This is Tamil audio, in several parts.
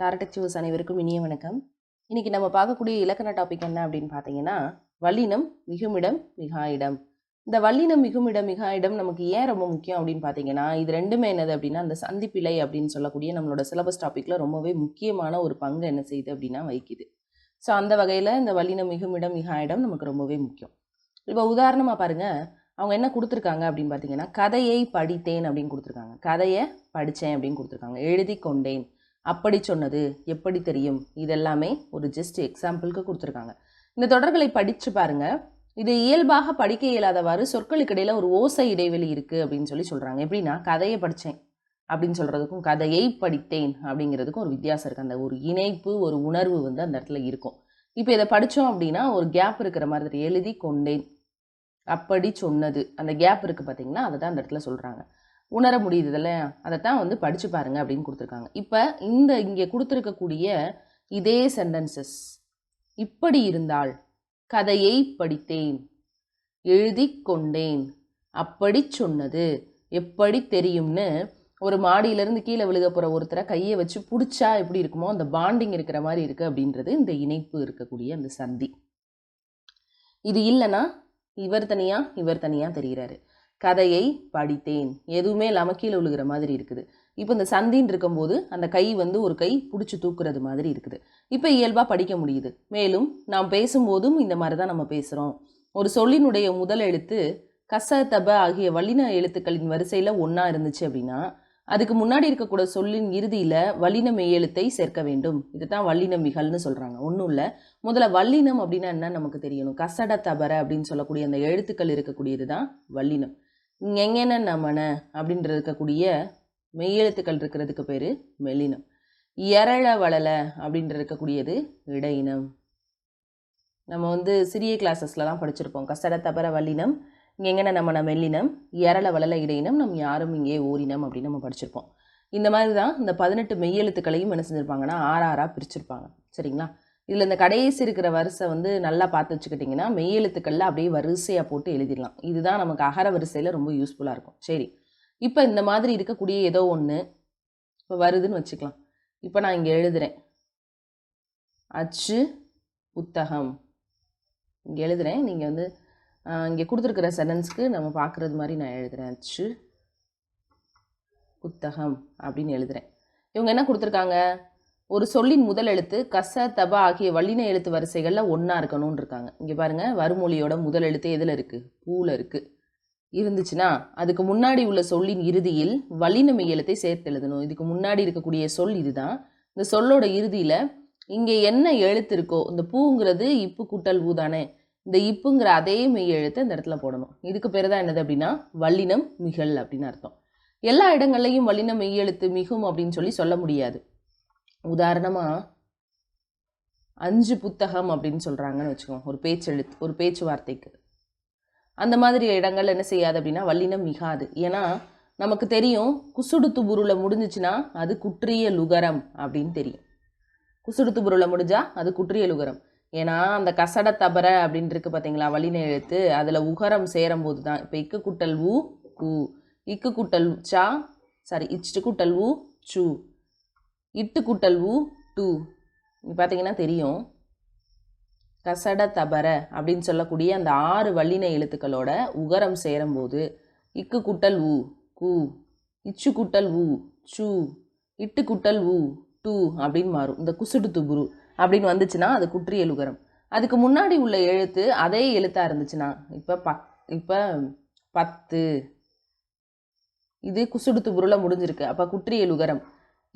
டாரடெக்டிவ்ஸ் அனைவருக்கும் இனிய வணக்கம். இன்றைக்கி நம்ம பார்க்கக்கூடிய இலக்கண டாபிக் என்ன அப்படின்னு பார்த்தீங்கன்னா வல்லினம் மிகுமிடம் மிகா இடம் இந்த வல்லினம் மிகுமிடம் மிகா இடம் நமக்கு ஏன் ரொம்ப முக்கியம் அப்படின்னு பார்த்தீங்கன்னா இது ரெண்டுமே என்னது அப்படின்னா அந்த சந்திப்பிலை அப்படின்னு சொல்லக்கூடிய நம்மளோட சிலபஸ் டாப்பிக்கில் ரொம்பவே முக்கியமான ஒரு பங்கு என்ன செய்யுது அப்படின்னா வகிக்குது. ஸோ அந்த வகையில் இந்த வல்லினம் மிகுமிடம் மிகா இடம் நமக்கு ரொம்பவே முக்கியம். இப்போ உதாரணமாக பாருங்கள் அவங்க என்ன கொடுத்துருக்காங்க அப்படின்னு பார்த்தீங்கன்னா கதையை படித்தேன் அப்படின்னு கொடுத்துருக்காங்க. கதையை படித்தேன் அப்படின்னு கொடுத்துருக்காங்க. எழுதி கொண்டேன் அப்படி சொன்னது எப்படி தெரியும்? இதெல்லாமே ஒரு ஜஸ்ட் எக்ஸாம்பிளுக்கு கொடுத்துருக்காங்க. இந்த தொடர்களை படித்து பாருங்கள் இது இயல்பாக படிக்க இயலாதவாறு சொற்களுக்கு இடையில் ஒரு ஓசை இடைவெளி இருக்குது அப்படின்னு சொல்லி சொல்கிறாங்க எப்படின்னா கதையை படித்தேன் அப்படின்னு சொல்கிறதுக்கும் கதையை படித்தேன் அப்படிங்கிறதுக்கும் ஒரு வித்தியாசம் இருக்குது அந்த ஒரு இணைப்பு ஒரு உணர்வு வந்து அந்த இடத்துல இருக்கும். இப்போ இதை படித்தோம் அப்படின்னா ஒரு கேப் இருக்கிற மாதிரி எழுதி கொண்டேன். அப்படி சொன்னது. அந்த கேப் இருக்குது பார்த்தீங்கன்னா அதை தான் அந்த இடத்துல சொல்கிறாங்க உணர முடியுது இல்லையா அதைத்தான் வந்து படித்து பாருங்க அப்படின்னு கொடுத்துருக்காங்க. இப்போ இந்த இங்கே கொடுத்துருக்கக்கூடிய இதே சென்டென்சஸ் இப்படி இருந்தால் கதையை படித்தேன் எழுதி கொண்டேன் அப்படி சொன்னது எப்படி தெரியும்னு ஒரு மாடியிலேருந்து கீழே விழுக போகிற ஒருத்தரை கையை வச்சு பிடிச்சா எப்படி இருக்குமோ அந்த பாண்டிங் இருக்கிற மாதிரி இருக்குது அப்படின்றது இந்த இணைப்பு இருக்கக்கூடிய அந்த சந்தி. இது இல்லைன்னா இவர் தனியாக இவர் தனியாக தெரிகிறாரு கதையை படித்தேன். எதுவுமே இல்லாமல் கீழே விழுகிற மாதிரி இருக்குது. இப்போ இந்த சந்தின்னு இருக்கும்போது அந்த கை வந்து ஒரு கை பிடிச்சி தூக்குறது மாதிரி இருக்குது. இப்போ இயல்பாக படிக்க முடியுது. மேலும் நாம் பேசும்போதும் இந்த மாதிரி தான் நம்ம பேசுகிறோம் ஒரு சொல்லினுடைய முதல் எழுத்து கச தப ஆகிய வல்லின எழுத்துக்களின் வரிசையில் ஒன்றா இருந்துச்சு அப்படின்னா அதுக்கு முன்னாடி இருக்கக்கூடிய சொல்லின் இறுதியில் வல்லின மெய்யெழுத்தை சேர்க்க வேண்டும். இதுதான் வல்லின மிகல்னு சொல்கிறாங்க ஒன்றும் இல்லை. முதல்ல வல்லினம் அப்படின்னா என்ன நமக்கு தெரியணும்? கசட தபர அப்படின்னு சொல்லக்கூடிய அந்த எழுத்துக்கள் இருக்கக்கூடியது தான் வல்லினம். எங்கென நமன அப்படின்ற இருக்கக்கூடிய மெய்யெழுத்துக்கள் இருக்கிறதுக்கு பேர் மெல்லினம் எரள வளல அப்படின்ற இருக்கக்கூடியது இடையினம். நம்ம வந்து சிறிய கிளாஸஸ்லலாம் படிச்சிருப்போம். கசட தபர வல்லினம். எங்கென நமன மெல்லினம். எரள வளல இடையினம். நம் யாரும் இங்கே ஓரினம் அப்படின்னு நம்ம படிச்சிருப்போம். இந்த மாதிரி தான் இந்த பதினெட்டு மெய்யெழுத்துக்களையும் என்ன செஞ்சுருப்பாங்கன்னா ஆறாறாக பிரிச்சிருப்பாங்க. சரிங்களா? இதில் இந்த கடைசி இருக்கிற வரிசை வந்து நல்லா பார்த்து வச்சுக்கிட்டிங்கன்னா மெய்யெழுத்துக்களில் அப்படியே வரிசையாக போட்டு எழுதிடலாம். இதுதான் நமக்கு அகர வரிசையில் ரொம்ப யூஸ்ஃபுல்லாக இருக்கும். சரி. இப்போ இந்த மாதிரி இருக்கக்கூடிய ஏதோ ஒன்று இப்போ வருதுன்னு வச்சுக்கலாம். இப்போ நான் இங்கே எழுதுகிறேன் அச்சு புத்தகம். இங்கே எழுதுகிறேன் நீங்கள் வந்து இங்கே கொடுத்துருக்குற சென்டென்ஸ்க்கு நம்ம பார்க்குறது மாதிரி நான் எழுதுகிறேன் அச்சு புத்தகம் அப்படின்னு எழுதுகிறேன் இவங்க என்ன கொடுத்துருக்காங்க? ஒரு சொல்லின் முதல் எழுத்து கச தப ஆகிய வல்லின எழுத்து வரிசைகளில் ஒன்றா இருக்கணும்னு இருக்காங்க இங்கே பாருங்கள் வருமொழியோட முதல் எழுத்து எதில் இருக்குது பூவில் இருக்குது இருந்துச்சுன்னா அதுக்கு முன்னாடி உள்ள சொல்லின் இறுதியில் வல்லின மெய் எழுத்தை சேர்த்து எழுதணும். இதுக்கு முன்னாடி இருக்கக்கூடிய சொல் இதுதான். இந்த சொல்லோட இறுதியில் இங்கே என்ன எழுத்து இருக்கோ இந்த பூங்கிறது இப்பு கூட்டல் பூ தானே இந்த இப்புங்கிற அதே மெய் எழுத்தை இந்த இடத்துல போடணும். இதுக்கு பேர் தான் என்னது அப்படின்னா வல்லினம் மிகல் அப்படின்னு அர்த்தம். எல்லா இடங்கள்லையும் வல்லினம் மெய் எழுத்து மிகும் அப்படின்னு சொல்லி சொல்ல முடியாது. உதாரணமாக அஞ்சு புத்தகம் அப்படின்னு சொல்கிறாங்கன்னு வச்சுக்கோங்க ஒரு பேச்செழுத்து ஒரு பேச்சுவார்த்தைக்கு. அந்த மாதிரி இடங்கள் என்ன செய்யாது அப்படின்னா வல்லினம் மிகாது. ஏன்னா நமக்கு தெரியும் குசுடுத்து துபுருல முடிஞ்சிச்சுன்னா அது குற்றிய லுகரம் அப்படின்னு தெரியும். குசுடுத்து துபுருல முடிஞ்சால் அது குற்றிய லுகரம். ஏன்னா அந்த கசட தபர அப்படின்னு இருக்கு பார்த்தீங்களா வல்லின எழுத்து அதில் உகரம் சேரும் போது தான். இப்போ இக்கு குட்டல் ஊ கூ. இக்கு குட்டல் சா சாரி இச்சு குட்டல் ஊ சு. இட்டு குட்டல் ஊ டூ. இங்கே பார்த்தீங்கன்னா தெரியும். கசட தபர அப்படின்னு சொல்லக்கூடிய அந்த ஆறு வல்லின எழுத்துக்களோட உகரம் சேரும்போது இக்கு குட்டல் ஊ கூ. இச்சு குட்டல் ஊ சு. இட்டு குட்டல் ஊ டூ அப்படின்னு மாறும். இந்த குசுடு துபுரு அப்படின்னு வந்துச்சுன்னா அது குற்றியல் உகரம். அதுக்கு முன்னாடி உள்ள எழுத்து அதே எழுத்தாக இருந்துச்சுன்னா இப்போ பக் இப்போ பத்து. இது குசுடு துபுருல முடிஞ்சிருக்கு. அப்போ குற்றியல் உகரம்.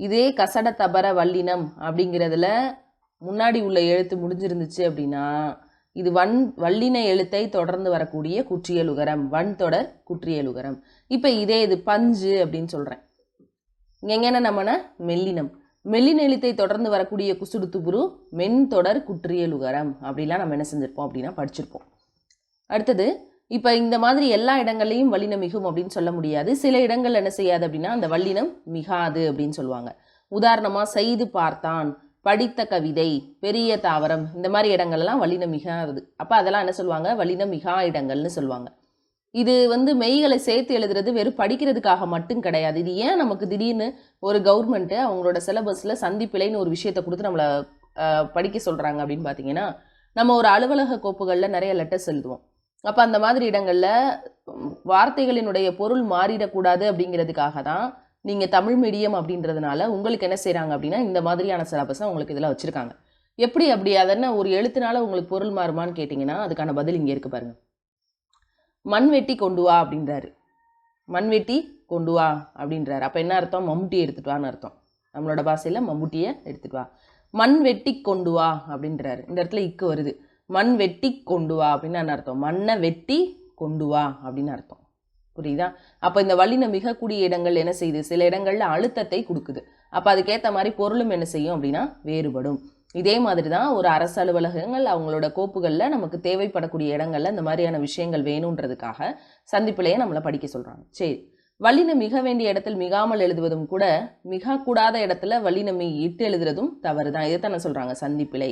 இதே கசட தபர வல்லினம் அப்படிங்கிறதுல முன்னாடி உள்ள எழுத்து முடிஞ்சிருந்துச்சு அப்படின்னா இது வன் வல்லின எழுத்தை தொடர்ந்து வரக்கூடிய குற்றியலுகரம் வன் தொடர் குற்றியலுகரம் இப்போ இதே இது பஞ்சு அப்படின்னு சொல்கிறேன் எங்கன்னா நம்மன மெல்லினம். மெல்லின எழுத்தை தொடர்ந்து வரக்கூடிய குசுடு துபுரு மென் தொடர் குற்றியலுகரம் அப்படிலாம் நம்ம என்ன செஞ்சுருப்போம் அப்படின்னா படிச்சிருப்போம். அடுத்தது இப்போ இந்த மாதிரி எல்லா இடங்கள்லையும் வல்லினம் மிகும் அப்படின்னு சொல்ல முடியாது. சில இடங்கள் என்ன செய்யாது அப்படின்னா அந்த வல்லினம் மிகாது அப்படின்னு சொல்லுவாங்க. உதாரணமாக செய்து பார்த்தான் படித்த கவிதை பெரிய தாவரம் இந்த மாதிரி இடங்கள்லாம் வல்லினம் மிகாது. அப்போ அதெல்லாம் என்ன சொல்லுவாங்க? வல்லினம் மிகா இடங்கள்னு சொல்லுவாங்க. இது வந்து மெய்களை சேர்த்து எழுதுறது வெறும் படிக்கிறதுக்காக மட்டும் கிடையாது. இது ஏன் நமக்கு திடீர்னு ஒரு கவர்மெண்ட்டு அவங்களோட சிலபஸில் சந்திப்பிலைன்னு ஒரு விஷயத்தை கொடுத்து நம்மளை படிக்க சொல்கிறாங்க அப்படின்னு பார்த்தீங்கன்னா நம்ம ஒரு அலுவலக கோப்புகளில் நிறைய லெட்டர்ஸ் எழுதுவோம். அப்போ அந்த மாதிரி இடங்களில் வார்த்தைகளினுடைய பொருள் மாறிடக்கூடாது அப்படிங்கிறதுக்காக தான் நீங்கள் தமிழ் மீடியம் அப்படின்றதுனால உங்களுக்கு என்ன செய்கிறாங்க அப்படின்னா இந்த மாதிரியான சிலபஸை உங்களுக்கு இதில் வச்சுருக்காங்க. எப்படி அப்படி? அதென்ன ஒரு எழுத்துனால உங்களுக்கு பொருள் மாறுமான்னு கேட்டிங்கன்னா அதுக்கான பதில் இங்கே இருக்கு பாருங்கள் மண் வெட்டி கொண்டு வா அப்படின்றாரு. மண் வெட்டி கொண்டு வா அப்படின்றாரு. அப்போ என்ன அர்த்தம்? மம்முட்டியை எடுத்துகிட்டு வான்னு அர்த்தம். நம்மளோட பாஷையில் மம்முட்டியை எடுத்துட்டு வா. மண் வெட்டி கொண்டு வா அப்படின்றாரு. இந்த இடத்துல இக்கு வருது. மண் வெட்டி கொண்டு வா அப்படின்னு என்ன அர்த்தம். மண்ணை வெட்டி கொண்டு வா அப்படின்னு அர்த்தம். புரியுதா? அப்போ இந்த வல்லின மிகக்கூடிய இடங்கள் என்ன செய்யுது? சில இடங்களில் அழுத்தத்தை கொடுக்குது. அப்போ அதுக்கேற்ற மாதிரி பொருளும் என்ன செய்யும் அப்படின்னா வேறுபடும். இதே மாதிரி தான் ஒரு அரசு அலுவலகங்கள் அவங்களோட கோப்புகளில் நமக்கு தேவைப்படக்கூடிய இடங்களில் இந்த மாதிரியான விஷயங்கள் வேணுன்றதுக்காக சந்திப்பிலேயே நம்மளை படிக்க சொல்கிறாங்க சரி. வல்லினம் மிக வேண்டிய இடத்தில் மிகாமல் எழுதுவதும் கூட மிக கூடாத இடத்துல வல்லினமை இட்டு எழுதுறதும் தவறு தான் இதைத்தானே சொல்கிறாங்க சந்திப்பிழை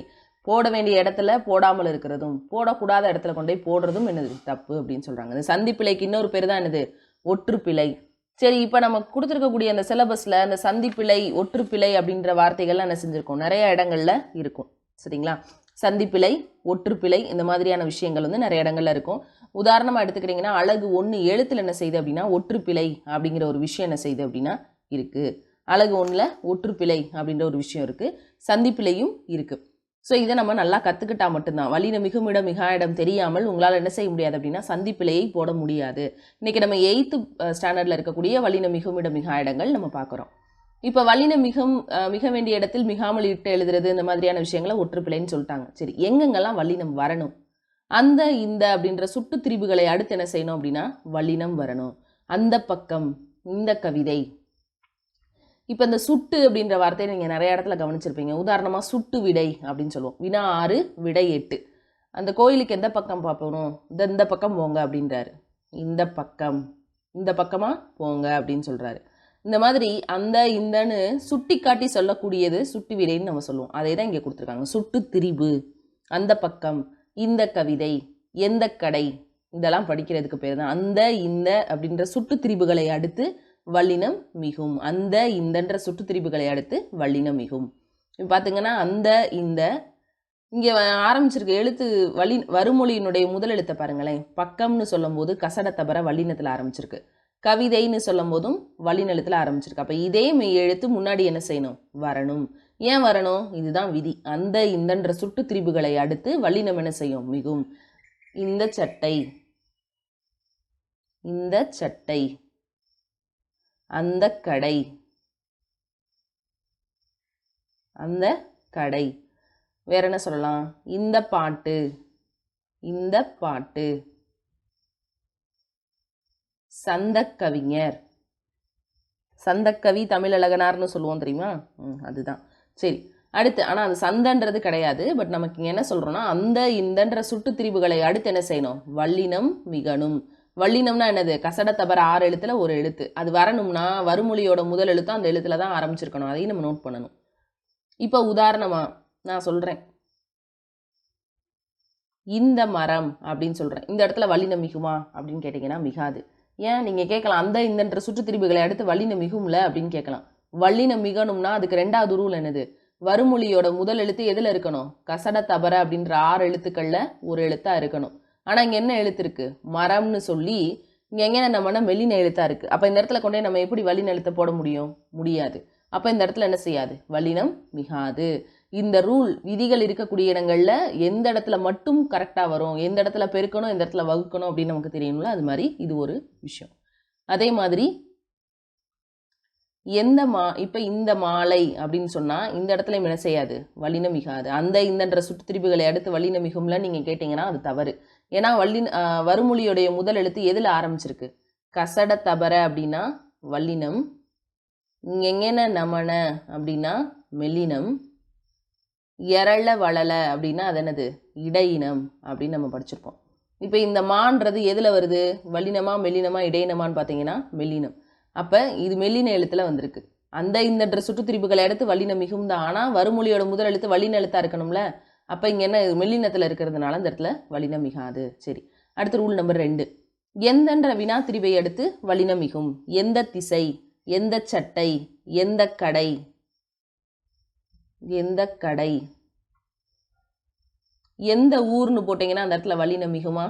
போட வேண்டிய இடத்துல போடாமல் இருக்கிறதும் போடக்கூடாத இடத்துல கொண்டு போய் போடுறதும் என்னது? தப்பு அப்படின்னு சொல்கிறாங்க இந்த சந்திப்பிழைக்கு இன்னொரு பேர் தான் என்னது? ஒற்றுப்பிழை. சரி இப்போ நம்ம கொடுத்துருக்கக்கூடிய அந்த சிலபஸில் அந்த சந்திப்பிழை ஒற்றுப்பிழை அப்படின்ற வார்த்தைகள்லாம் என்ன செஞ்சுருக்கோம்? நிறைய இடங்கள்ல இருக்கும். சரிங்களா? சந்திப்பிழை ஒற்றுப்பிழை இந்த மாதிரியான விஷயங்கள் வந்து நிறைய இடங்களில் இருக்கும். உதாரணமாக எடுத்துக்கிட்டிங்கன்னா அழகு ஒன்று எழுத்தில் என்ன செய்யுது அப்படின்னா ஒற்றுப்பிழை அப்படிங்கிற ஒரு விஷயம் என்ன செய்யுது அப்படின்னா இருக்குது அழகு ஒன்றில் ஒற்றுப்பிழை அப்படின்ற ஒரு விஷயம் இருக்குது சந்திப்பிழையும் இருக்குது ஸோ இதை நம்ம நல்லா கற்றுக்கிட்டா மட்டும்தான். வலின மிகுமிட மிகா இடம் தெரியாமல் உங்களால் என்ன செய்ய முடியாது அப்படின்னா சந்திப்பிலேயே போட முடியாது. இன்றைக்கி நம்ம எயித்து ஸ்டாண்டர்டில் இருக்கக்கூடிய வழியின மிகுமிட மிகா இடங்கள் நம்ம பார்க்குறோம் இப்போ வலின மிகம் மிக வேண்டிய இடத்தில் மிகாமல் இட்டு எழுதுறது இந்த மாதிரியான விஷயங்களை ஒற்றுப்பிள்ளைன்னு சொல்லிட்டாங்க. சரி எங்கெங்கெல்லாம் வல்லினம் வரணும்? அந்த இந்த அப்படின்ற சுட்டு திரிபுகளை அடுத்து என்ன செய்யணும் அப்படின்னா வல்லினம் வரணும். அந்த பக்கம் இந்த கவிதை இப்போ இந்த சுட்டு அப்படின்ற வார்த்தையை நீங்கள் நிறைய இடத்துல கவனிச்சிருப்பீங்க. உதாரணமாக சுட்டு விடை அப்படின்னு சொல்லுவோம். வினா ஆறு விடை எட்டு. அந்த கோயிலுக்கு எந்த பக்கம் பார்ப்போம் இந்த இந்த பக்கம் போங்க அப்படின்றாரு. இந்த பக்கம். இந்த பக்கமாக போங்க அப்படின்னு சொல்கிறாரு இந்த மாதிரி அந்த இந்தன்னு சுட்டி காட்டி சொல்லக்கூடியது சுட்டு விடைன்னு நம்ம சொல்லுவோம். அதே தான் இங்கே கொடுத்துருக்காங்க. சுட்டு திரிபு அந்த பக்கம் இந்த கவிதை எந்த கடை இதெல்லாம் படிக்கிறதுக்கு பேர் தான். அந்த இந்த அப்படின்ற சுட்டு திரிபுகளை அடுத்து வல்லினம் மிகும். அந்த இந்தன்ற சுற்றுத்திரிப்புகளை அடுத்து வல்லினம் மிகும். இப்போ பார்த்தீங்கன்னா அந்த இந்த இங்கே ஆரம்பிச்சிருக்க எழுத்து வலி வறுமொழியினுடைய முதல் எழுத்தை பாருங்களேன். பக்கம்னு சொல்லும்போது கசட தபர வல்லினத்தில் ஆரம்பிச்சிருக்கு. கவிதைன்னு சொல்லும் போதும் வல்லினத்தில் ஆரம்பிச்சிருக்கு. அப்போ இதே மெய் எழுத்து முன்னாடி என்ன செய்யணும்? வரணும். ஏன் வரணும்? இதுதான் விதி. அந்த இந்தன்ற சுட்டு திரிபுகளை அடுத்து வல்லினம் என்ன செய்யும்? மிகும். இந்த சட்டை. இந்த சட்டை. அந்த கடை. அந்த கடை. வேற என்ன சொல்லலாம்? இந்த பாட்டு. இந்த பாட்டு. சந்தக்கவிஞர் சந்தக்கவி தமிழழகனார்னு சொல்லுவோம் தெரியுமா? ம் அதுதான். சரி அடுத்து. ஆனால் அது சந்தன்றது கிடையாது. பட் நமக்கு இங்கே என்ன சொல்கிறோன்னா அந்த இந்தன்ற சுட்டு திரிவுகளை அடுத்து என்ன செய்யணும்? வல்லினம் மிகணும். வல்லினம்னா என்னது? கசட தபர ஆறு எழுத்துல ஒரு எழுத்து. அது வரணும்னா வருமொழியோட முதல் எழுத்தும் அந்த எழுத்துல தான் ஆரம்பிச்சிருக்கணும். அதையும் நம்ம நோட் பண்ணணும். இப்போ உதாரணமா நான் சொல்கிறேன் இந்த மரம் அப்படின்னு சொல்கிறேன் இந்த இடத்துல வல்லினம் மிகுமா அப்படின்னு கேட்டிங்கன்னா மிகாது. ஏன்? நீங்கள் கேட்கலாம். அந்த இந்தன்ற சுற்று திரிபுகளை அடுத்து வல்லினம் மிகும்ல அப்படின்னு கேட்கலாம். வல்லினம் மிகணும்னா அதுக்கு ரெண்டாவது ரூல் என்னது? வருமொழியோட முதல் எழுத்து எதில் இருக்கணும்? கசட தபர அப்படின்ற ஆறு எழுத்துக்களில் ஒரு எழுத்தாக இருக்கணும். ஆனால் இங்கே என்ன எழுத்து இருக்குது மரம்னு சொல்லி இங்கே எங்கே நம்மனா மெல்லின எழுத்தாக இருக்குது அப்போ இந்த இடத்துல கொண்டே நம்ம எப்படி வல்லின எழுத்தை போட முடியும்? முடியாது. அப்போ இந்த இடத்துல என்ன செய்யாது? வலினம் மிகாது. இந்த ரூல் விதிகள் இருக்கக்கூடிய இடங்களில் எந்த இடத்துல மட்டும் கரெக்டாக வரும் எந்த இடத்துல பெருக்கணும் எந்த இடத்துல வகுக்கணும் அப்படின்னு நமக்கு தெரியணும்ல அது மாதிரி இது ஒரு விஷயம். அதே மாதிரி எந்த மா இப்போ இந்த மாலை அப்படின்னு சொன்னால் இந்த இடத்துல என்ன செய்யாது? வலினம் மிகாது. அந்த இந்தன்ற சுற்று திரிபுகளை அடுத்து வலினம் மிகும்ல நீங்கள் கேட்டிங்கன்னா அது தவறு. ஏன்னா வள்ளி வருமொழியுடைய வறுமொழியுடைய முதல் எழுத்து எதில் ஆரம்பிச்சிருக்கு? கசட தபர அப்படின்னா வல்லினம் எங்கென நமன அப்படின்னா மெல்லினம் எரள வளல அப்படின்னா அது என்னது? இடையினம் அப்படின்னு நம்ம படிச்சிருப்போம். இப்போ இந்த மான்றது எதில் வருது? வல்லினமா மெல்லினமா இடையினமான்னு பார்த்தீங்கன்னா மெல்லினம். அப்போ இது மெல்லின எழுத்தில் வந்திருக்கு. அந்த இந்த சுற்றுத்திரிப்புகளை எடுத்து வல்லினம் மிகுந்த ஆனால் வருமொழியோட முதல் எழுத்து வல்லின எழுத்தாக இருக்கணும்ல? அப்போ இங்கே என்ன மெல்லினத்தில் இருக்கிறதுனால அந்த இடத்துல வலினம் மிகாது. சரி. அடுத்து ரூல் நம்பர் ரெண்டு. எந்தன்ற வினா திரிவை அடுத்து வலினம் மிகும்? எந்த திசை? எந்த சட்டை? எந்த கடை? எந்த கடை? எந்த ஊர்னு போட்டிங்கன்னா அந்த இடத்துல வலினம் மிகுமா?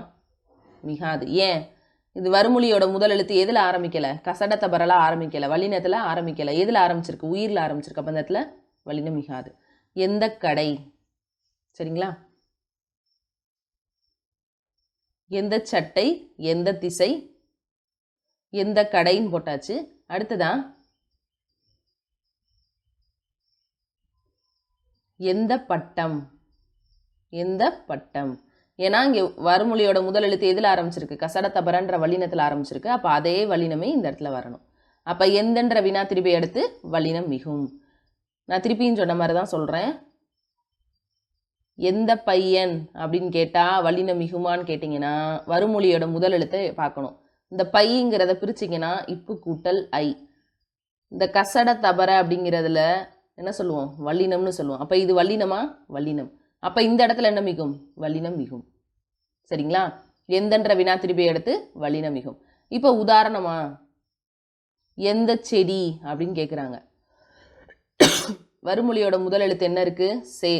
மிகாது. ஏன்? இது வறுமொழியோட முதல் எழுத்து எதில் ஆரம்பிக்கலை? கசடத்தை பரலாக ஆரம்பிக்கலை. வலினத்தில் ஆரம்பிக்கலை. எதில் ஆரம்பிச்சிருக்கு? உயிரில் ஆரம்பிச்சிருக்கு. அப்போ அந்த இடத்துல வலினம் மிகாது. எந்த கடை? சரிங்களா? எந்த சட்டை எந்த திசை எந்த கடைன்னு போட்டாச்சு. அடுத்ததா? எந்த பட்டம்? எந்த பட்டம்? ஏன்னா இங்கே வறுமொழியோட முதல் எழுத்து எதில் ஆரம்பிச்சிருக்கு? கசடத்தபரன்ற வல்லினத்தில் ஆரம்பிச்சிருக்கு. அப்போ அதே வல்லினமே இந்த இடத்துல வரணும். அப்போ எந்தன்ற வினா திருப்பி எடுத்து வல்லினம் மிகும். நான் திருப்பியும் சொன்ன மாதிரி தான் சொல்கிறேன் எந்த பையன் அப்படின்னு கேட்டால் வல்லினம் மிகுமான்னு கேட்டிங்கன்னா வறுமொழியோட முதல் எழுத்தை பார்க்கணும். இந்த பையங்கிறத பிரிச்சிங்கன்னா இப்பு கூட்டல் ஐ. இந்த கசட தபர அப்படிங்கிறதுல என்ன சொல்லுவோம்? வல்லினம்னு சொல்லுவோம். அப்போ இது வல்லினமா வல்லினம் அப்போ இந்த இடத்துல என்ன மிகும்? வல்லினம் மிகும். சரிங்களா? எந்தன்ற வினா திருப்பி எடுத்து வல்லினம் மிகும். இப்போ உதாரணமா எந்த செடி அப்படின்னு கேட்குறாங்க வறுமொழியோட முதல் எழுத்து என்ன இருக்கு? சே.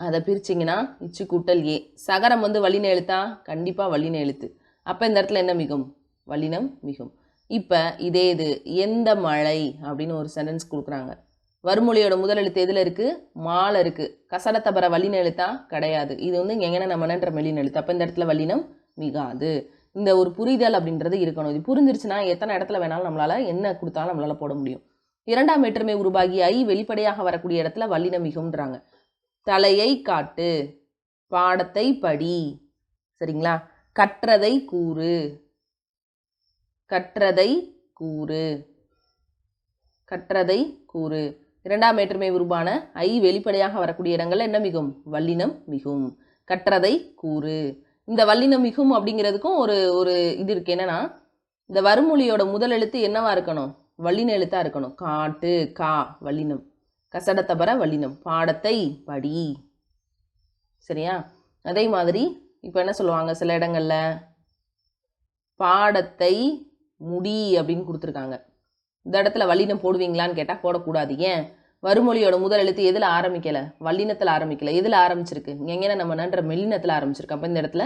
அதை பிரிச்சிங்கன்னா இச்சு கூட்டல் ஏ. சகரம் வந்து வல்லின எழுத்தா கண்டிப்பாக வல்லின எழுத்து அப்போ இந்த இடத்துல என்ன மிகும்? வலினம் மிகும். இப்போ இதே இது எந்த மழை? அப்படின்னு ஒரு சென்டென்ஸ் கொடுக்குறாங்க. வறுமொழியோட முதல் எழுத்து எதில் இருக்குது மாலை இருக்குது கசடத்தை பெற வலின எழுத்தா கிடையாது. இது வந்து எங்கன்னா நம்மன்ற மெல்லின எழுத்து அப்போ இந்த இடத்துல வலினம் மிகாது. இந்த ஒரு புரிதல் அப்படின்றது இருக்கணும். இது புரிஞ்சிருச்சுன்னா எத்தனை இடத்துல வேணாலும் நம்மளால் என்ன கொடுத்தாலும் நம்மளால் போட முடியும். இரண்டாம் வேற்றுமை உருவாகி ஐ வெளிப்படையாக வரக்கூடிய இடத்துல வல்லினம் மிகும்ன்றாங்க. தலையை காட்டு. பாடத்தை படி. சரிங்களா? கற்றதை கூறு. கற்றதை கூறு. கற்றதை கூறு. இரண்டாம் வேற்றுமை உருவான ஐ வெளிப்படையாக வரக்கூடிய இடங்கள் என்ன மிகும்? வல்லினம் மிகும். கற்றதை கூறு. இந்த வல்லினம் மிகும் அப்படிங்கிறதுக்கும் ஒரு ஒரு இது இருக்கு. என்னன்னா இந்த வறுமொழியோட முதல் எழுத்து என்னவா இருக்கணும்? வல்லின எழுத்தா இருக்கணும். காட்டு கா வல்லினம். கசடத்தை பர வல்லினம். பாடத்தை படி. சரியா? அதே மாதிரி இப்போ என்ன சொல்லுவாங்க சில இடங்களில்? பாடத்தை முடி அப்படின்னு கொடுத்துருக்காங்க. இந்த இடத்துல வல்லினம் போடுவீங்களான்னு கேட்டால் போடக்கூடாது. ஏன்? வறுமொழியோட முதல் எழுத்து எதில் ஆரம்பிக்கலை? வல்லினத்தில் ஆரம்பிக்கல. எதில் ஆரம்பிச்சிருக்கு? எங்கன்னா நம்ம நன்ற மெல்லினத்தில் ஆரம்பிச்சிருக்கு. அப்போ இந்த இடத்துல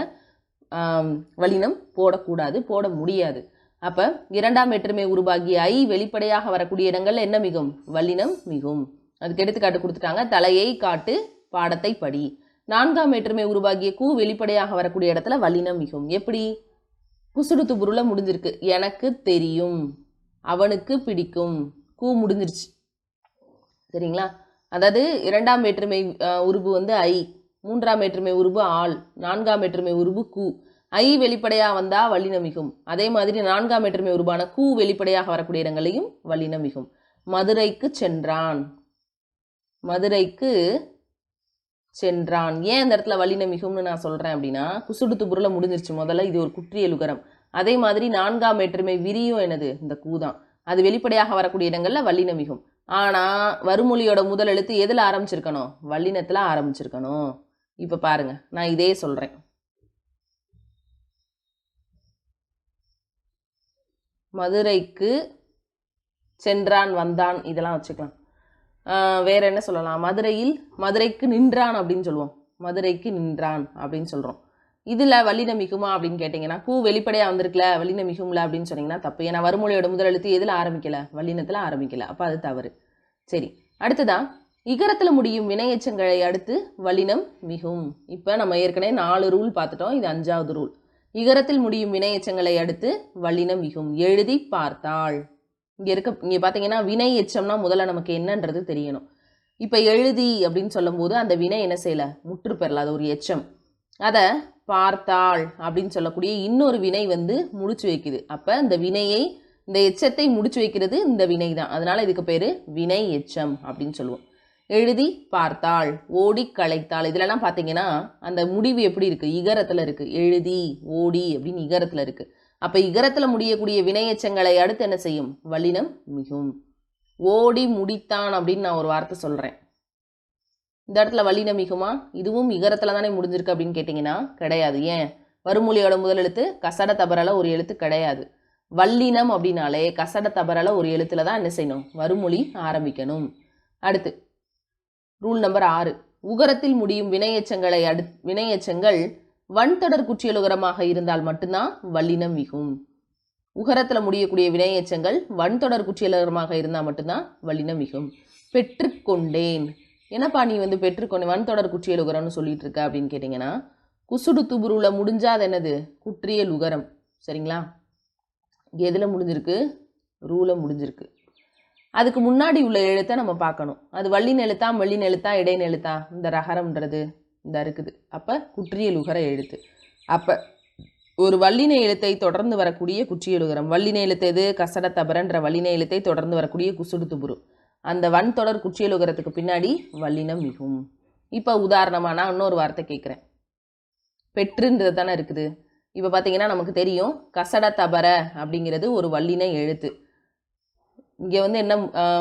வல்லினம் போடக்கூடாது போட முடியாது. அப்போ இரண்டாம் வேற்றுமை உருவாகிய ஐ வெளிப்படையாக வரக்கூடிய இடங்கள்ல என்ன மிகும்? வல்லினம் மிகும். அதுக்கு எடுத்துக்காட்டு கொடுத்துட்டாங்க. தலையை காட்டு பாடத்தை படி. நான்காம் வேற்றுமை உருவாகிய கூ வெளிப்படையாக வரக்கூடிய இடத்துல வலினம் மிகும். எப்படி? குசுடுத்து பொருளை முடிஞ்சிருக்கு. எனக்கு தெரியும். அவனுக்கு பிடிக்கும். கூ முடிஞ்சிருச்சு. சரிங்களா? அதாவது இரண்டாம் வேற்றுமை உருவு உருபு வந்து ஐ. மூன்றாம் வேற்றுமை உருபு ஆள். நான்காம் வேற்றுமை உருபு கூ. ஐ வெளிப்படையாக வந்தால் வலினமிகும் அதே மாதிரி நான்காம் வேற்றுமை உருவான கூ வெளிப்படையாக வரக்கூடிய இடங்களையும் வலினமிகும் மிகும். மதுரைக்கு சென்றான். மதுரைக்கு சென்றான். ஏன் அந்த இடத்துல வல்லினம் மிகும்னு நான் சொல்கிறேன் அப்படின்னா குசுடுத்து பொருளை முடிஞ்சிருச்சு முதல்ல இது ஒரு குற்றியலுகரம் அதே மாதிரி நான்காம் வேற்றுமை விரியும் எனது இந்த கூதான் அது வெளிப்படையாக வரக்கூடிய இடங்களில் வல்லின மிகும் ஆனால் வறுமொழியோட முதல் எழுத்து எதில் ஆரம்பிச்சிருக்கணும்? வல்லினத்தில் ஆரம்பிச்சிருக்கணும். இப்போ பாருங்க நான் இதே சொல்கிறேன் மதுரைக்கு சென்றான் வந்தான் இதெல்லாம் வச்சுக்கலாம். வேறு என்ன சொல்லலாம்? மதுரையில் மதுரைக்கு நின்றான் அப்படின்னு சொல்லுவோம். மதுரைக்கு நின்றான் அப்படின்னு சொல்கிறோம் இதில் வல்லின மிகுமா அப்படின்னு கேட்டிங்கன்னா கூ வெளிப்படையாக வந்திருக்கல வல்லின மிகும்ல அப்படின்னு சொன்னிங்கன்னா தப்பு. ஏன்னா வறுமொழியோட முதலெழுத்து எதில் ஆரம்பிக்கலை? ஆரம்பிக்கல ஆரம்பிக்கலை. ஆரம்பிக்கல அது தவறு. சரி அடுத்ததா. இகரத்தில் முடியும் வினையச்சங்களை அடுத்து வல்லினம் மிகும். இப்போ நம்ம ஏற்கனவே நாலு ரூல் பார்த்துட்டோம். இது அஞ்சாவது ரூல் இகரத்தில் முடியும் வினையச்சங்களை அடுத்து வல்லினம் மிகும். எழுதி பார்த்தாள். இங்கே இருக்க இங்கே பார்த்தீங்கன்னா வினை எச்சம்னா முதல்ல நமக்கு என்னன்றது தெரியணும். இப்போ எழுதி அப்படின்னு சொல்லும்போது அந்த வினை என்ன செய்யலை? முற்று பெறல. அது ஒரு எச்சம். அதை பார்த்தாள் அப்படின்னு சொல்லக்கூடிய இன்னொரு வினை வந்து முடிச்சு வைக்குது. அப்போ இந்த வினையை இந்த எச்சத்தை முடிச்சு வைக்கிறது இந்த வினை தான் அதனால் இதுக்கு பேர் வினை எச்சம் அப்படின்னு சொல்லுவோம். எழுதி பார்த்தாள் ஓடி களைத்தாள். இதுலலாம் பார்த்தீங்கன்னா அந்த முடிவு எப்படி இருக்குது இகரத்தில் இருக்குது எழுதி ஓடி அப்படின்னு இகரத்தில் இருக்குது அப்ப இகரத்துல முடியக்கூடிய வினையச்சங்களை அடுத்து என்ன செய்யும்? வல்லினம் மிகும். ஓடி முடித்தான் அப்படின்னு நான் ஒரு வார்த்தை சொல்றேன். இந்த இடத்துல வல்லினம் மிகுமா? இதுவும் இகரத்துல தானே முடிஞ்சிருக்கு அப்படின்னு கேட்டிங்கன்னா கிடையாது. ஏன்? வறுமொழியோட முதல் எழுத்து கசட தபரல ஒரு எழுத்து கிடையாது. வல்லினம் அப்படின்னாலே கசட தபரல ஒரு எழுத்துல தான் என்ன செய்யணும்? வறுமொழி ஆரம்பிக்கணும். அடுத்து ரூல் நம்பர் ஆறு. உகரத்தில் முடியும் வினையச்சங்களை அடு வினையச்சங்கள் வன்தொடர் குற்றியலுகரமாக இருந்தால் மட்டும்தான் வல்லினம் மிகும். உகரத்தில் முடியக்கூடிய வினையச்சங்கள் வன்தொடர் குற்றியலுகரமாக இருந்தால் மட்டும்தான் வல்லினம் மிகும். பெற்றுக்கொண்டேன். என்னப்பா நீ வந்து பெற்றுக்கொண்டேன் வன்தொடர் குற்றியலுகரம்னு சொல்லிட்டு இருக்க அப்படின்னு கேட்டிங்கன்னா குசுடு துபுருவில் முடிஞ்சாது என்னது? குற்றியல் உகரம் சரிங்களா? எதில் முடிஞ்சிருக்கு? ரூல முடிஞ்சிருக்கு. அதுக்கு முன்னாடி உள்ள எழுத்தை நம்ம பார்க்கணும். அது வள்ளி எழுத்தா வள்ளின் எழுத்தா இடை நெழுத்தா இந்த ரகரம்ன்றது. இந்த இருக்குது அப்போ குற்றியலுகர எழுத்து. அப்போ ஒரு வல்லின எழுத்தை தொடர்ந்து வரக்கூடிய குற்றியலுகரம் வல்லின எழுத்து எது? கசட தபரன்ற வல்லின எழுத்தை தொடர்ந்து வரக்கூடிய குசுடு துபுரு அந்த வன் தொடர் குற்றியலுகரத்துக்கு பின்னாடி வல்லினம் மிகும். இப்போ உதாரணமாக நான் இன்னொரு வார்த்தை கேட்குறேன் பெற்றுன்றது தானே இருக்குது. இப்போ பார்த்தீங்கன்னா நமக்கு தெரியும் கசட தபர அப்படிங்கிறது ஒரு வல்லின எழுத்து. இங்கே வந்து என்ன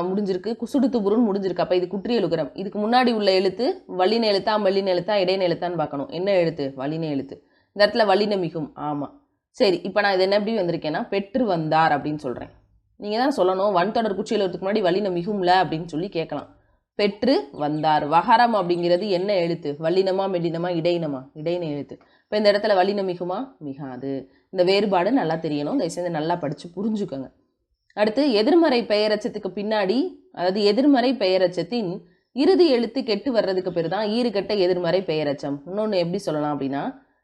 முடிஞ்சிருக்கு? குசுடு துபுருன்னு முடிஞ்சிருக்கு. அப்போ இது குற்றியலுகரம் இதுக்கு முன்னாடி உள்ள எழுத்து வல்லின எழுத்தா மல்லின எழுத்தா இடையின எழுத்தான்னு பார்க்கணும். என்ன எழுத்து? வல்லின எழுத்து. இந்த இடத்துல வல்லின மிகும். ஆமாம் சரி இப்போ நான் இது என்ன எப்படி வந்திருக்கேன்னா பெற்று வந்தார் அப்படின்னு சொல்கிறேன் நீங்கள் தான் சொல்லணும். வன் தொடர் குற்றியலுக்கு முன்னாடி வல்லின மிகும்ல அப்படின்னு சொல்லி கேட்கலாம். பெற்று வந்தார். வகாரம் அப்படிங்கிறது என்ன எழுத்து? வல்லினமா மெல்லினமா இடையினமா இடையின எழுத்து. இப்போ இந்த இடத்துல வல்லினம் மிகுமா? மிகாது. இந்த வேறுபாடு நல்லா தெரியணும். தயவுசெய்து நல்லா படித்து புரிஞ்சுக்கோங்க. அடுத்து எதிர்மறை பெயரச்சத்துக்கு பின்னாடி அதாவது எதிர்மறை பெயரச்சத்தின் இறுதி எழுத்து கெட்டு வர்றதுக்கு பேர் தான் ஈறுகட்ட எதிர்மறை பெயரச்சம். இன்னொன்று எப்படி சொல்லலாம் அப்படின்னா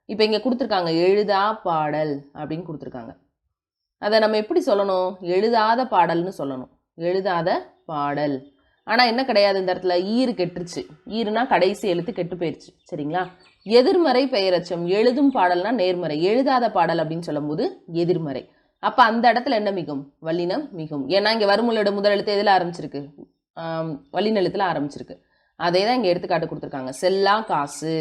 இப்போ இங்கே கொடுத்துருக்காங்க எழுதா பாடல் அப்படின்னு கொடுத்துருக்காங்க. அதை நம்ம எப்படி சொல்லணும்? எழுதாத பாடல்னு சொல்லணும். எழுதாத பாடல். ஆனால் என்ன கிடையாது இந்த இடத்துல ஈறு கெட்டுருச்சு. ஈறுனா கடைசி எழுத்து கெட்டு போயிடுச்சு சரிங்களா? எதிர்மறை பெயரச்சம் எழுதும் பாடல்னா நேர்மறை. எழுதாத பாடல் அப்படின்னு சொல்லும்போது எதிர்மறை. அப்போ அந்த இடத்துல என்ன மிகும்? வல்லினம் மிகும். ஏன்னா இங்கே வருமொழியோட முதல் எழுத்து எதில் ஆரம்பிச்சிருக்கு? ஆம், வல்லினெழுத்தில் ஆரம்பிச்சிருக்கு. அதே தான் இங்கே எடுத்துக்காட்டு கொடுத்துருக்காங்க. செல்லா காசு.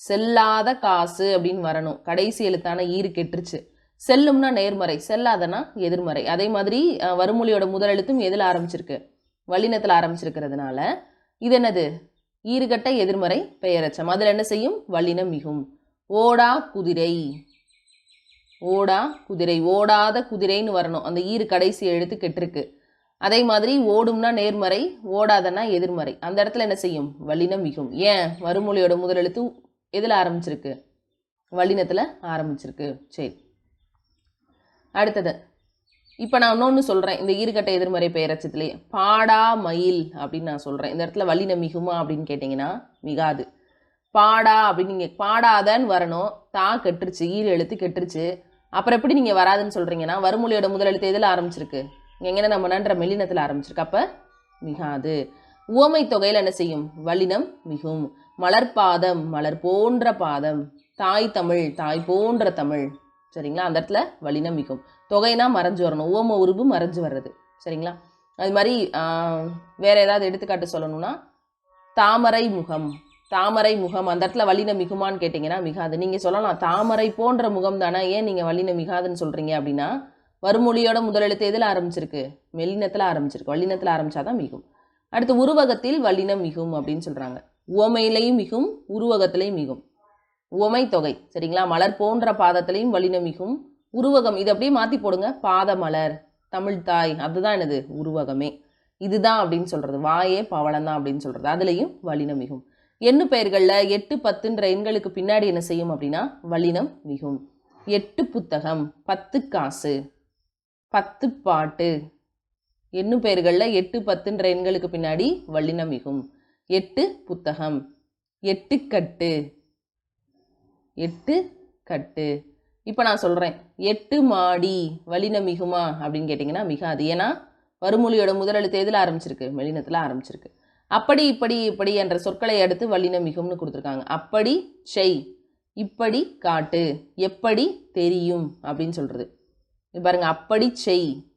செல்லாத காசு அப்படின்னு வரணும். கடைசி எழுத்தான ஈறு கெட்டுருச்சு. செல்லும்னா நேர்மறை செல்லாதனா எதிர்மறை. அதே மாதிரி வருமொழியோட முதல் எழுத்தும் எதில் ஆரம்பிச்சிருக்கு? வல்லினத்தில் ஆரம்பிச்சிருக்கிறதுனால. இது என்னது? ஈறுகட்ட எதிர்மறை பெயரச்சம். அதில் என்ன செய்யும்? வல்லினம் மிகும். ஓடா குதிரை. ஓடா குதிரை. ஓடாத குதிரைன்னு வரணும். அந்த ஈறு கடைசி எழுத்து கெட்டிருக்கு. அதே மாதிரி ஓடும்னா நேர்மறை ஓடாதன்னா எதிர்மறை. அந்த இடத்துல என்ன செய்யும்? வல்லினம் மிகும். ஏன்? வறுமொழியோட முதல் எழுத்து எதில் ஆரம்பிச்சிருக்கு? வல்லினத்தில் ஆரம்பிச்சிருக்கு. சரி. அடுத்தது. இப்போ நான் இன்னொன்று சொல்கிறேன் இந்த ஈர்கட்ட எதிர்மறை பெயரச்சத்துலேயே பாடா மயில் அப்படின்னு நான் சொல்கிறேன் இந்த இடத்துல வல்லினம் மிகுமா அப்படின்னு கேட்டிங்கன்னா மிகாது. பாடா அப்படின்னு நீங்கள் பாடாதன்னு வரணும். தா கெட்டுருச்சு. ஈர் எழுத்து கெட்டுருச்சு. அப்புறம் எப்படி நீங்கள் வராதுன்னு சொல்கிறீங்கன்னா வருமொழியோட முதலெழுத்து எதில் ஆரம்பிச்சிருக்கு? எங்கன்னா நம்ம நன்ற மெல்லினத்தில் ஆரம்பிச்சிருக்கு. அப்போ மிகாது. உவமை தொகையில் என்ன செய்யும்? வல்லினம் மிகும். மலர்பாதம் மலர் போன்ற பாதம். தாய் தமிழ் தாய் போன்ற தமிழ். சரிங்களா? அந்த இடத்துல வல்லினம் மிகும். தொகைனா மறைஞ்சு வரணும். உவம உருவு மறைஞ்சு வர்றது. சரிங்களா? அது மாதிரி வேறு வேற ஏதாவது எடுத்துக்காட்டு சொல்லணும்னா தாமரை முகம். தாமரை முகம் அந்த இடத்துல வலின மிகுமான்னு கேட்டிங்கன்னா மிகாது. நீங்கள் சொல்லலாம் தாமரை போன்ற முகம் தானே? ஏன் நீங்கள் வலின மிகாதுன்னு சொல்கிறீங்க அப்படின்னா வறுமொழியோட முதலெழுத்து எதில் ஆரம்பிச்சிருக்கு? மெல்லினத்தில் ஆரம்பிச்சிருக்கு. வல்லினத்தில் ஆரம்பிச்சாதான் மிகும். அடுத்து உருவகத்தில் வல்லினம் மிகும் அப்படின்னு சொல்கிறாங்க உவமையிலையும் மிகும் உருவகத்திலையும் மிகும். உவமை தொகை சரிங்களா? மலர் போன்ற பாதத்திலையும் வல்லினம் மிகும் உருவகம். இது அப்படியே மாற்றி போடுங்க. பாத மலர் தமிழ் தாய் அதுதான் எனது உருவகமே. இதுதான் அப்படின்னு சொல்கிறது வாயே பவளந்தான் அப்படின்னு சொல்கிறது அதுலேயும் வலினம் மிகும். எண்ணு பெயர்களில் எட்டு பத்துன்ற எண்களுக்கு பின்னாடி என்ன செய்யும் அப்படின்னா வல்லினம் மிகும். எட்டு புத்தகம் பத்து காசு பத்து பாட்டு. எண்ணு பெயர்களில் எட்டு பத்துன்ற எண்களுக்கு பின்னாடி வல்லினம் மிகும். எட்டு புத்தகம் எட்டு கட்டு. எட்டு கட்டு. இப்போ நான் சொல்கிறேன் எட்டு மாடி வலினம் மிகுமா அப்படின்னு கேட்டிங்கன்னா மிகாது. ஏன்னா வறுமொழியோட முதலெழுத்து எதில் ஆரம்பிச்சிருக்கு? மெலினத்தில் ஆரம்பிச்சிருக்கு. அப்படி இப்படி இப்படி என்ற சொற்களை அடுத்து வல்லினம் மிகும்னு கொடுத்துருக்காங்க. அப்படி செய் இப்படி காட்டு எப்படி தெரியும் அப்படின்னு சொல்கிறது பாருங்கள் பாருங்க அப்படி செய்.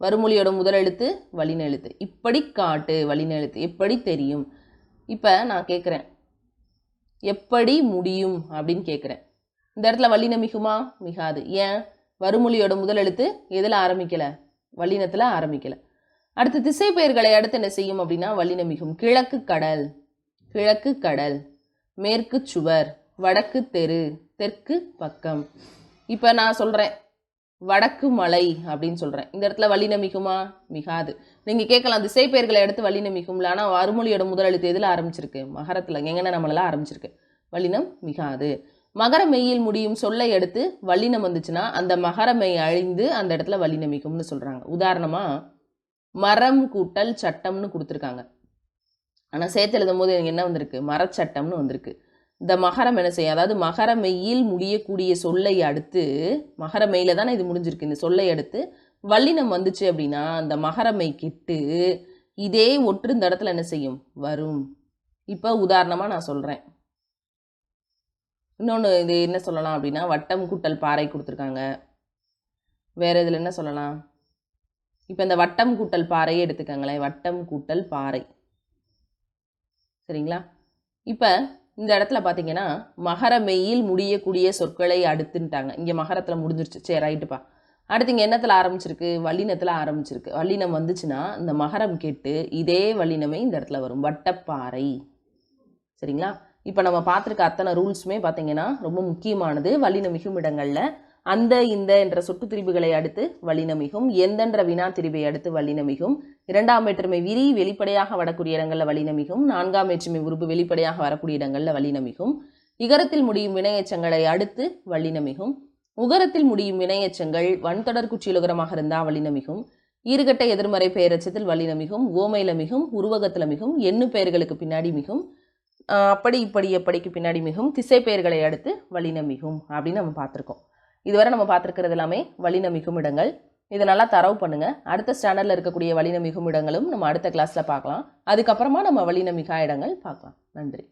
வறுமொழியோட முதல் எழுத்து வலின எழுத்து. இப்படி காட்டு வலின எழுத்து. எப்படி தெரியும்? இப்போ நான் கேட்குறேன் எப்படி முடியும் அப்படின்னு கேட்குறேன் இந்த இடத்துல வல்லின மிகுமா? மிகாது. ஏன்? வறுமொழியோட முதல் எழுத்து எதில் ஆரம்பிக்கலை? வல்லினத்தில் ஆரம்பிக்கலை. அடுத்து திசை பெயர்களை அடுத்து என்ன செய்யும் அப்படின்னா வல்லின மிகும் கிழக்கு கடல் கிழக்கு கடல் மேற்கு சுவர் வடக்கு தெரு தெற்கு பக்கம். இப்போ நான் சொல்கிறேன் வடக்கு மலை அப்படின்னு சொல்கிறேன் இந்த இடத்துல வல்லின மிகுமா? மிகாது. நீங்கள் கேட்கலாம் திசை பெயர்களை எடுத்து வல்லினம் மிகும்ல ஆனால் அருமொழியோட முதல் எழுத்து எதில் ஆரம்பிச்சிருக்கு? மகரத்தில் எங்கன்னா நம்மளெல்லாம் ஆரம்பிச்சிருக்கு. வல்லினம் மிகாது. மகர மெய்யில் முடியும் சொல்லை எடுத்து வல்லினம் வந்துச்சுன்னா அந்த மகர மெய் அழிந்து அந்த இடத்துல வல்லினம் சொல்கிறாங்க உதாரணமாக மரம் கூட்டல் சட்டம்னு கொடுத்துருக்காங்க. ஆனால் சேர்த்து எழுதும் போது எனக்கு என்ன வந்திருக்கு? மரச்சட்டம்னு வந்திருக்கு. இந்த மகரம் என்ன செய்யும்? அதாவது மகர மெயில் முடியக்கூடிய சொல்லை அடுத்து மகர மெய்யில தானே இது முடிஞ்சிருக்கு இந்த சொல்லை அடுத்து வல்லினம் வந்துச்சு அப்படின்னா அந்த மகரமை கிட்டு இதே ஒற்று இந்த இடத்துல என்ன செய்யும்? வரும். இப்போ உதாரணமாக நான் சொல்கிறேன் இன்னொன்று இது என்ன சொல்லலாம் அப்படின்னா வட்டம் கூட்டல் பாறை கொடுத்துருக்காங்க. வேற இதில் என்ன சொல்லலாம்? இப்போ இந்த வட்டம் கூட்டல் பாறையை எடுத்துக்கங்களேன். வட்டம் கூட்டல் பாறை. சரிங்களா? இப்போ இந்த இடத்துல பார்த்தீங்கன்னா மகர மெய்யில் முடியக்கூடிய சொற்களை அடுத்துன்ட்டாங்க. இங்கே மகரத்தில் முடிஞ்சிருச்சு. சரி ரைட்டுப்பா அடுத்து இங்கே என்னத்தில் ஆரம்பிச்சிருக்கு? வல்லினத்தில் ஆரம்பிச்சிருக்கு. வல்லினம் வந்துச்சுன்னா இந்த மகரம் கேட்டு இதே வல்லினமே இந்த இடத்துல வரும். வட்டப்பாறை. சரிங்களா? இப்போ நம்ம பார்த்துருக்க அத்தனை ரூல்ஸுமே பார்த்தீங்கன்னா ரொம்ப முக்கியமானது. வல்லின மிகுமிடங்களில் அந்த இந்த என்ற சொட்டு திரிபுகளை அடுத்து வலினமிகும் எந்தென்ற வினா திரிபை அடுத்து வலினமிகும் இரண்டாம் வேற்றுமை விரி வெளிப்படையாக வரக்கூடிய இடங்களில் வலினமிகும் நான்காம் வேற்றுமை உறுப்பு வெளிப்படையாக வரக்கூடிய இடங்களில் வலினமிகும் இகரத்தில் முடியும் வினையச்சங்களை அடுத்து வலினமிகும் உகரத்தில் முடியும் வினையச்சங்கள் வன்தொடர் குற்றியலுகரமாக இருந்தால் வலினமிகும் ஈறுகட்ட எதிர்மறை பெயரச்சத்தில் வலினமிகும் ஓமையில மிகும் உருவகத்தில் மிகும் எண்ணு பெயர்களுக்கு பின்னாடி மிகும் அப்படி இப்படி எப்படிக்கு பின்னாடி மிகும் திசை பெயர்களை அடுத்து வலினமிகும் அப்படின்னு நம்ம பார்த்துருக்கோம். இதுவரை நம்ம பார்த்துருக்கிறது எல்லாமே வலின மிகும் இடங்கள். இதை நல்லா தரவு பண்ணுங்கள் அடுத்த ஸ்டாண்டர்டில் இருக்கக்கூடிய வலின மிகும் இடங்களும் நம்ம அடுத்த கிளாஸில் பார்க்கலாம். அதுக்கப்புறமா நம்ம வலின மிகா இடங்கள் பார்க்கலாம். நன்றி.